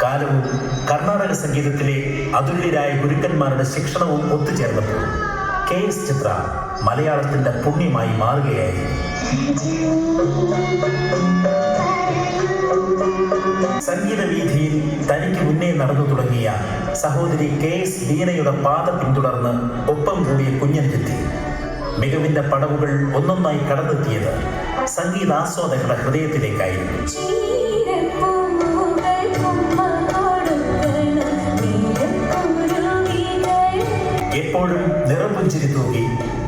കാലവും കർണാടക സംഗീതത്തിലെ അതുല്യരായ ഗുരുക്കന്മാരുടെ ശിക്ഷണവും ഒത്തുചേർന്നപ്പോൾ കെ എസ് ചിത്ര മലയാളത്തിന്റെ പുണ്യമായി മാറുകയായിരുന്നു. സംഗീത വീഥിയിൽ തനിക്ക് മുന്നേ നടന്നു തുടങ്ങിയ സഹോദരി കെ എസ് ദീനയുടെ പാത പിന്തുടർന്ന് ഒപ്പം കൂടിയ കുഞ്ഞൻചെത്തി മികവിന്റെ പടവുകൾ ഒന്നൊന്നായി കടന്നെത്തിയത് സംഗീതാസ്വാദകളുടെ ഹൃദയത്തിലേക്കായിരുന്നു. എപ്പോഴും നിറപുഞ്ചിരി തൂകി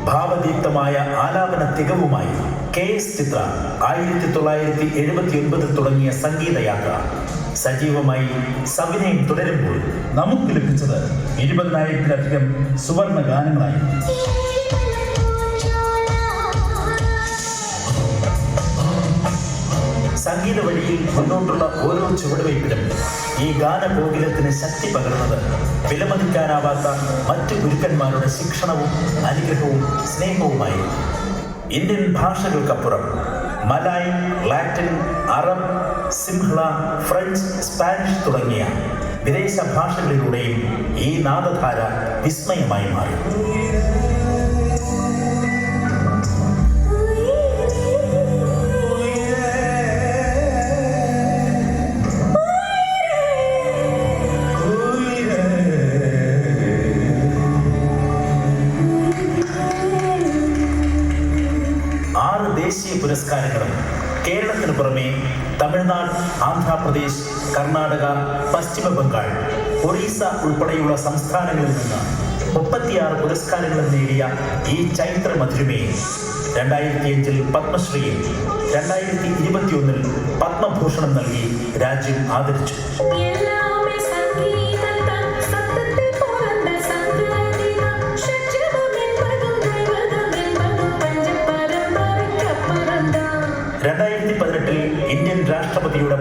ഭാവദീപ്തമായ ആലാപന തികവുമായി കെ എസ് ചിത്ര ആയിരത്തി തൊള്ളായിരത്തി എഴുപത്തി ഒൻപതിൽ തുടങ്ങിയ സംഗീതയാത്ര. സജീവമായി സവിനയം തുടരുമ്പോൾ നമുക്ക് ലഭിച്ചത് ഇരുപതിനായിരത്തിലധികം സുവർണ ഗാനങ്ങളായി വഴിയിൽ മുന്നോട്ടുള്ള ഓരോ ചുവടുവയ്പിലും ഈ ഗാനഗോകുലത്തിന് ശക്തി പകർന്നത് വിലമതിക്കാനാവാത്ത മറ്റു ഗുരുക്കന്മാരുടെ ശിക്ഷണവും അനുഗ്രഹവും സ്നേഹവുമായി. Indian ഭാഷകൾക്കപ്പുറം Malay Latin Arab Sinhala French Spanish തുടങ്ങിയ വിദേശ ഭാഷകളിലൂടെയും ഈ നാദധാര വിസ്മയമായി മാറി. പുരസ്കാരങ്ങളും. കേരളത്തിന് പുറമെ തമിഴ്നാട് ആന്ധ്രാപ്രദേശ് കർണാടക പശ്ചിമ ബംഗാൾ ഒറീസ ഉൾപ്പെടെയുള്ള സംസ്ഥാനങ്ങളിൽ നിന്ന് മുപ്പത്തിയാറ് പുരസ്കാരങ്ങളും നേടിയ ഈ ചൈത്ര മധുരമേ. രണ്ടായിരത്തി അഞ്ചിൽ പത്മശ്രീയും രണ്ടായിരത്തി ഇരുപത്തിയൊന്നിൽ പത്മഭൂഷണം നൽകി രാജ്യം ആദരിച്ചു.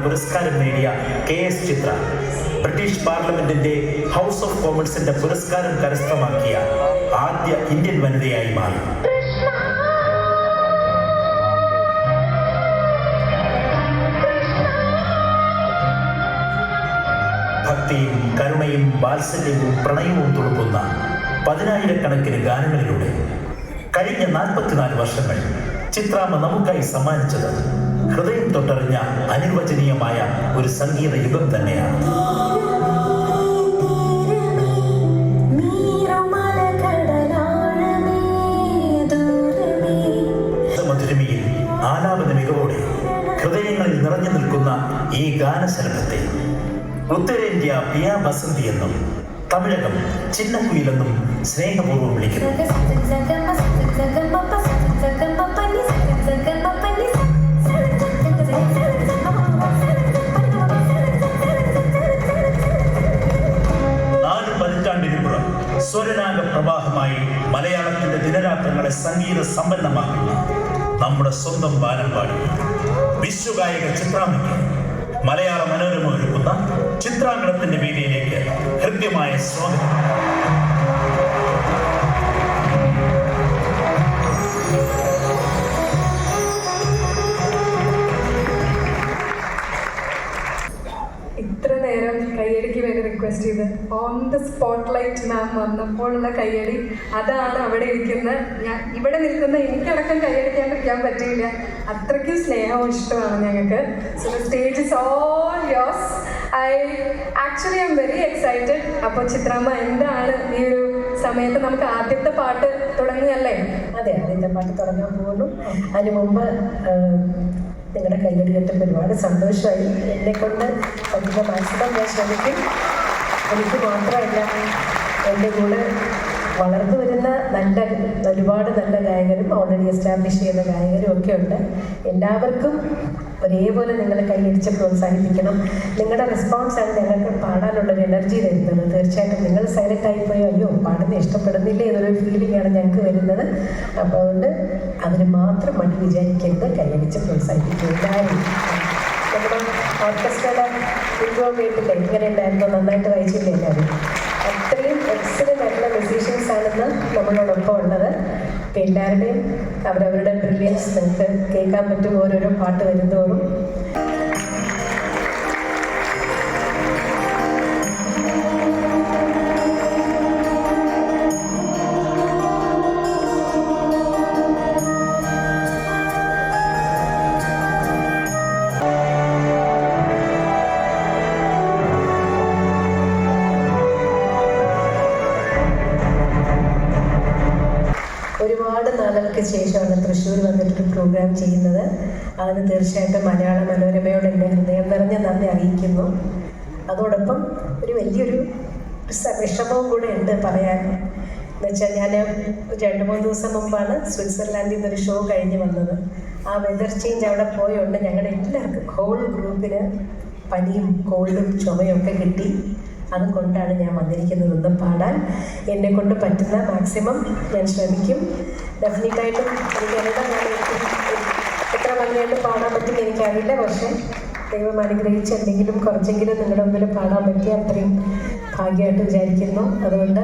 പുരസ്കാരം നേടിയ കെ എസ് ചിത്ര ബ്രിട്ടീഷ് പാർലമെന്റിന്റെ ഹൗസ് ഓഫ് കോമൺസിന്റെ പുരസ്കാരം കരസ്ഥമാക്കിയ ആദ്യ ഇന്ത്യൻ വനിതയായി മാറി. ഭക്തിയും കരുണയും വാത്സല്യവും പ്രണയവും തുളുമ്പുന്ന പതിനായിരക്കണക്കിന് ഗാനങ്ങളിലൂടെ കഴിഞ്ഞ നാൽപ്പത്തിനാല് വർഷങ്ങൾ ചിത്രാമ്മ നമുക്കായി സമ്മാനിച്ചത് ഹൃദയം തൊട്ടറിഞ്ഞ അനിർവചനീയമായ ഒരു സംഗീത യുഗം തന്നെയാണ്. മധുരമിയിൽ ആലാപന മികവോടെ ഹൃദയങ്ങളിൽ നിറഞ്ഞു നിൽക്കുന്ന ഈ ഗാനശലഭത്തെ ഉത്തരേന്ത്യ പിയ ബസന്തി എന്നും തമിഴകം ചിന്നക്കുയിലെന്നും സ്നേഹപൂർവം വിളിക്കുന്നു. പ്രവാഹമായി മലയാളത്തിന്റെ ദിനരാത്രങ്ങളെ സംഗീത സമ്പന്നമാക്കുന്ന നമ്മുടെ സ്വന്തം ബാലൻപാടി വിശ്വഗായക ചിത്രാമ്മയ്ക്ക് മലയാള മനോരമ ഒരുക്കുന്ന ചിത്രാങ്കണത്തിന്റെ വേദിയിലേക്ക് ഹൃദ്യമായ സ്വാഗതം. On the spotlight ma'am വന്നപ്പോഴുള്ള കയ്യടി. അതാണ് അവിടെ ഇരിക്കുന്ന ഞാൻ ഇവിടെ നിൽക്കുന്ന എനിക്കടക്കം കയ്യടിക്കാണ്ടിരിക്കാൻ പറ്റിയില്ല. അത്രയ്ക്കും സ്നേഹവും ഇഷ്ടമാണ് ഞങ്ങൾക്ക്. So the stage is all yours I actually I very excited അപ്പോൾ ചിത്രാമ്മ എന്താണ് ഈ ഒരു സമയത്ത് നമുക്ക് ആദ്യത്തെ പാട്ട് തുടങ്ങുകയല്ലേ അതെ ആദ്യത്തെ പാട്ട് തുടങ്ങാൻ പോകുന്നു. അതിന് മുമ്പ് നിങ്ങളുടെ കയ്യടി കിട്ടുമ്പോൾ ഒരുപാട് സന്തോഷമായി. എന്നെ കൊണ്ട് പറ്റുന്ന മാക്സിമം ഞാൻ ശ്രമിക്കും. എനിക്ക് മാത്രമല്ല എന്റെ കൂടെ വളർന്നു വരുന്ന നല്ല ഒരുപാട് നല്ല ഗായകരും ഓൾറെഡി എസ്റ്റാബ്ലിഷ് ചെയ്യുന്ന ഗായകരും ഒക്കെ ഉണ്ട്. എല്ലാവർക്കും ഒരേപോലെ നിങ്ങൾ കൈയടിച്ച് പ്രോത്സാഹിപ്പിക്കണം. നിങ്ങളുടെ റെസ്പോൺസ് ആണ് ഞങ്ങൾക്ക് പാടാനുള്ളൊരു എനർജി തരുന്നത്. തീർച്ചയായിട്ടും നിങ്ങൾ സൈലന്റ് ആയിപ്പോയോ അയ്യോ പാടുന്ന ഇഷ്ടപ്പെടുന്നില്ല എന്നൊരു ഫീലിംഗ് ആണ് ഞങ്ങൾക്ക് വരുന്നത്. അപ്പോൾ അതുകൊണ്ട് അതിന് മാത്രം മടി വിചാരിക്കരുത്. കൈയടിച്ച് പ്രോത്സാഹിപ്പിക്കുക. എല്ലാവരും. നമ്മുടെ ഓർക്കസ്ട്രയുടെ ഇൻട്രോ കേട്ടില്ലേ ഇങ്ങനെ ഉണ്ടായിരുന്നു? നന്നായിട്ട് വായിച്ചില്ലേ എല്ലാവരും? അത്രയും എക്സലന്റ് ആയിട്ടുള്ള മ്യൂസീഷ്യൻസ് ആണെന്ന് നമ്മളോടൊപ്പം ഉള്ളത് അപ്പം എല്ലാവരുടെയും അവരവരുടെ ബ്രില്യൻസ് നിങ്ങൾക്ക് കേൾക്കാൻ പറ്റും ഓരോരോ പാട്ട് വരുന്നതോറും ഒരുപാട് നാളുകൾക്ക് ശേഷമാണ് തൃശ്ശൂർ വന്നിട്ടൊരു പ്രോഗ്രാം ചെയ്യുന്നത്. അതിന് തീർച്ചയായിട്ടും മലയാള മനോരമയോട് എന്റെ ഹൃദയം നിറഞ്ഞ നന്ദി അറിയിക്കുന്നു. അതോടൊപ്പം ഒരു വലിയൊരു വിഷമവും കൂടെ ഉണ്ട് പറയാൻ. എന്നുവെച്ചാൽ ഞാൻ രണ്ട് മൂന്ന് ദിവസം മുമ്പാണ് സ്വിറ്റ്സർലാൻഡിൽ നിന്നൊരു ഷോ കഴിഞ്ഞ് വന്നത്. ആ വെതർ ചേഞ്ച് അവിടെ പോയോണ്ട് ഞങ്ങളുടെ എല്ലാവർക്കും ഹോൾ ഗ്രൂപ്പിന് പനിയും കോൾഡും ചുമയും ഒക്കെ കിട്ടി. അതുകൊണ്ടാണ് ഞാൻ വന്നിരിക്കുന്നത് ഇന്ന് പാടാൻ എന്നെ കൊണ്ട് പറ്റുന്ന മാക്സിമം ഞാൻ ശ്രമിക്കും. ഡെഫിനറ്റായിട്ടും എനിക്ക് എന്താ ഏറ്റവും എത്ര ഭംഗിയായിട്ട് പാടാൻ പറ്റും എനിക്കറിയില്ല. പക്ഷേ ദൈവം അനുഗ്രഹിച്ച് എന്തെങ്കിലും കുറച്ചെങ്കിലും നിങ്ങളുടെ മുമ്പിൽ പാടാൻ പറ്റിയ അത്രയും ഭാഗ്യമായിട്ട് വിചാരിക്കുന്നു. അതുകൊണ്ട്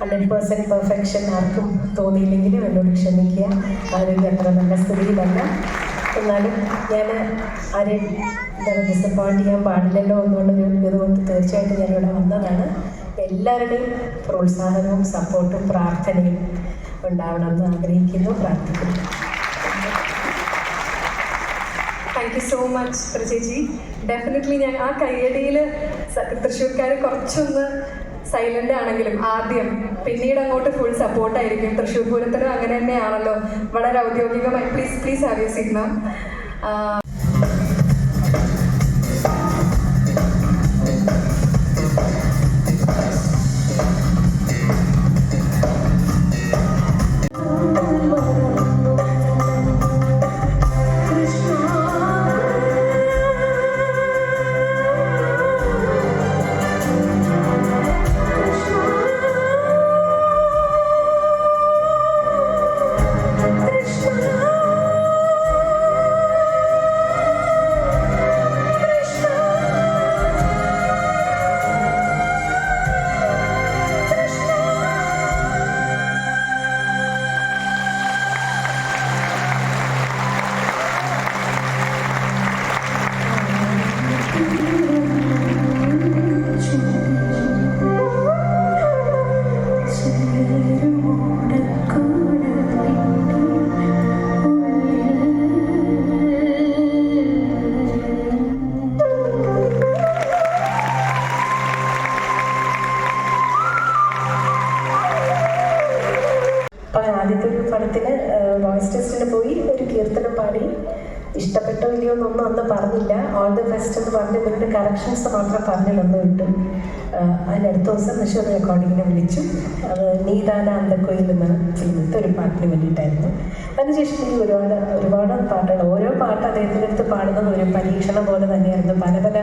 ഹൺഡ്രഡ് പേഴ്സന്റ് പെർഫെക്ഷൻ ആർക്കും തോന്നിയില്ലെങ്കിലും എന്നോട് ക്ഷമിക്കുക. ആരോഗ്യം അത്ര നല്ല സ്ഥിതിയിലല്ല. എന്നാലും ഞാൻ ആരെയും എന്താണ് ഡിസപ്പോയിന്റ് ചെയ്യാൻ പാടില്ലല്ലോ എന്നുള്ളൊരു ഇതുകൊണ്ട് തീർച്ചയായിട്ടും ഞാനിവിടെ വന്നതാണ്. എല്ലാവരുടെയും പ്രോത്സാഹനവും സപ്പോർട്ടും പ്രാർത്ഥനയും ഉണ്ടാവണമെന്ന് ആഗ്രഹിക്കുന്നു. പ്രാർത്ഥിക്കുന്നു. താങ്ക് യു സോ മച്ച് പ്രജേജി. ഡെഫിനറ്റ്ലി ഞാൻ ആ കയ്യടിയിൽ തൃശ്ശൂർക്കാർ കുറച്ചൊന്ന് സൈലന്റ് ആണെങ്കിലും ആദ്യം പിന്നീട് അങ്ങോട്ട് ഫുൾ സപ്പോർട്ടായിരിക്കും തൃശ്ശൂർ പൂരത്തിനും അങ്ങനെ തന്നെയാണല്ലോ. വളരെ ഔദ്യോഗികമായി. പ്ലീസ് പ്ലീസ് ഹാവ് ഇഷ്ടപ്പെട്ടോ ഇല്ലയോ എന്നൊന്നും അന്ന് പറഞ്ഞില്ല. ഓൾ ദി ബെസ്റ്റ് എന്ന് പറഞ്ഞ് ഇവരുടെ കറക്ഷൻസ് മാത്രം പറഞ്ഞു തന്നു വിട്ടു. അതിന്റെ അടുത്ത ദിവസം തൃശ്ശൂർ റെക്കോർഡിങ്ങിനെ വിളിച്ചു. അത് നീതാന അന്തക്കോയിൽ എന്ന ഫിലിമത്തെ ഒരു പാട്ടിന് വേണ്ടിയിട്ടായിരുന്നു. അതിനുശേഷം എനിക്ക് ഒരുപാട് ഒരുപാട് പാട്ടുകൾ ഓരോ പാട്ട് അദ്ദേഹത്തിന്റെ അടുത്ത് പാടുന്നത് ഒരു പരീക്ഷണം പോലെ തന്നെയായിരുന്നു. പല പല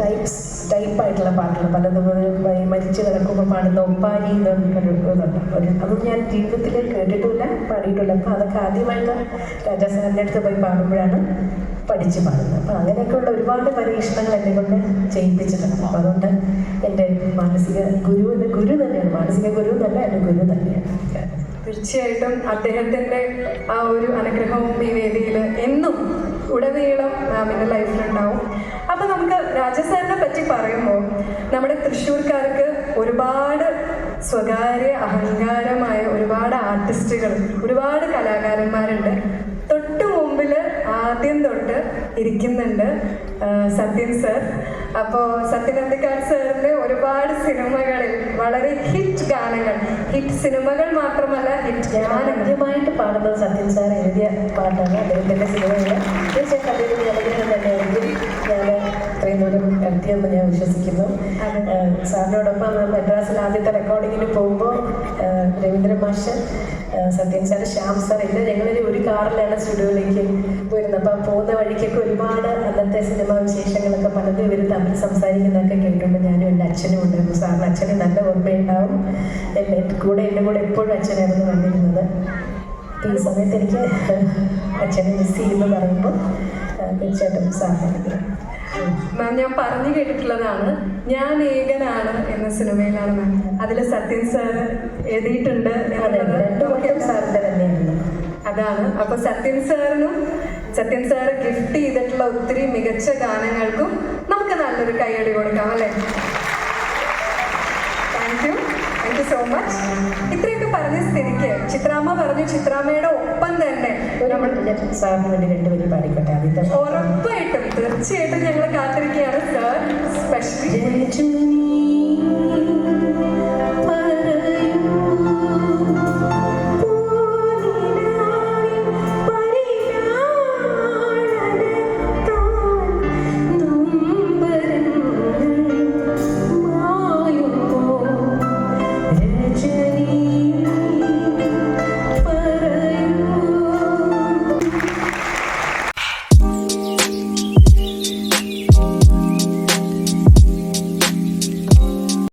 ടൈപ്സ് ടൈപ്പായിട്ടുള്ള പാട്ടുകൾ പലതും ഒരു മ- മരിച്ചു കിടക്കുമ്പോൾ പാടുന്ന ഒപ്പാരി എന്ന് പറഞ്ഞിട്ടൊരു ഇതുണ്ട്. ഒരു അതും ഞാൻ ജീവിതത്തിൽ കേട്ടിട്ടില്ല പാടിയിട്ടില്ല. അപ്പോൾ അതൊക്കെ ആദ്യമായിട്ട് രാജാ സാറിന്റെ അടുത്ത് പോയി പാടുമ്പോഴാണ് പഠിച്ച് പാടുന്നത്. അപ്പം അങ്ങനെയൊക്കെയുള്ള ഒരുപാട് പരീക്ഷണങ്ങൾ എന്നെ കൊണ്ട് ചെയ്യിപ്പിച്ചിട്ടുണ്ട്. അപ്പോൾ അതുകൊണ്ട് എന്റെ മാനസിക ഗുരു എന്റെ ഗുരു തന്നെയാണ്. മാനസിക ഗുരു തന്നെ എന്റെ ഗുരു തന്നെയാണ്. തീർച്ചയായിട്ടും അദ്ദേഹത്തിന്റെ ആ ഒരു അനുഗ്രഹവും ഈ വേദിയിൽ എന്നും ഉടനീളം മാമിന്റെ ലൈഫിലുണ്ടാവും. അപ്പം നമുക്ക് പറയുമ്പോൾ നമ്മുടെ തൃശ്ശൂർക്കാർക്ക് ഒരുപാട് സ്വകാര്യ അഹങ്കാരമായ ഒരുപാട് ആർട്ടിസ്റ്റുകൾ ഒരുപാട് കലാകാരന്മാരുണ്ട്. തൊട്ട് മുമ്പിൽ ആദ്യം തൊട്ട് ഇരിക്കുന്നുണ്ട് സത്യൻ സർ. അപ്പോൾ സത്യനന്ദിക്കാട് സാറിന്റെ ഒരുപാട് സിനിമകളിൽ വളരെ ഹിറ്റ് ഗാനങ്ങൾ ഹിറ്റ് സിനിമകൾ മാത്രമല്ല ഹിറ്റ് ആദ്യമായിട്ട് പാടുന്നത് സത്യൻ സാർ എഴുതിയ പാട്ടാണ് അദ്ദേഹത്തിന്റെ സിനിമയിൽ തീർച്ചയായിട്ടും അദ്ദേഹത്തിന്റെ അനുഗ്രഹം തന്നെയായിരിക്കും ഞാൻ ദൂരം എത്തിയെന്ന് ഞാൻ വിശ്വസിക്കുന്നു. സാറിനോടൊപ്പം മദ്രാസിൽ ആദ്യത്തെ റെക്കോർഡിങ്ങിന് പോകുമ്പോൾ രവീന്ദ്ര മാഷ് സത്യൻ സാർ ശ്യാം സാർ എല്ലാം ഞങ്ങളൊരു ഒരു കാറിലാണ് സ്റ്റുഡിയോയിലേക്ക് പോയിരുന്നത്. അപ്പം പോകുന്ന വഴിക്കൊക്കെ ഒരുപാട് അന്നത്തെ സിനിമാ വിശേഷങ്ങളൊക്കെ പലതും ഇവർ തമ്മിൽ സംസാരിക്കുന്നതൊക്കെ കേട്ടിട്ടുണ്ട്. ഞാനും എന്റെ അച്ഛനും ഉണ്ടായിരുന്നു. സാറിന് അച്ഛന് നല്ല ഓർമ്മയുണ്ടാവും. എന്റെ കൂടെ എന്റെ കൂടെ എപ്പോഴും അച്ഛനായിരുന്നു വന്നിരുന്നത്. ഈ സമയത്ത് എനിക്ക് അച്ഛനെ മിസ് ചെയ്യുമെന്ന് പറയുമ്പോൾ തീർച്ചയായിട്ടും സാറിന് മാം ഞാൻ പറഞ്ഞു കേട്ടിട്ടുള്ളതാണ്. ഞാൻ ഏകനാണ് എന്ന സിനിമയിലാണ് മാം അതിൽ സത്യൻ സാർ എഴുതിയിട്ടുണ്ട് അതാണ്. അപ്പൊ സത്യൻ സാറിനും സത്യൻ സാർ ഗിഫ്റ്റ് ചെയ്തിട്ടുള്ള ഒത്തിരി മികച്ച ഗാനങ്ങൾക്കും നമുക്ക് നല്ലൊരു കൈയടി കൊടുക്കാം അല്ലേ? Thank you thank you so much ഇത്രയൊക്കെ പറഞ്ഞ സ്ഥിതിക്ക് ചിത്രാമ്മ പറഞ്ഞു ചിത്രാമ്മയുടെ ഒപ്പം തന്നെ ഒരു മിനിറ്റ് ഞാൻ സാറിന് വേണ്ടി രണ്ടുപേരും പാടിക്കട്ടെ ആദ്യത്തെ ഉറപ്പായിട്ടും. തീർച്ചയായിട്ടും ഞങ്ങൾ കാത്തിരിക്കുകയാണ് സാർ സ്പെഷ്യലി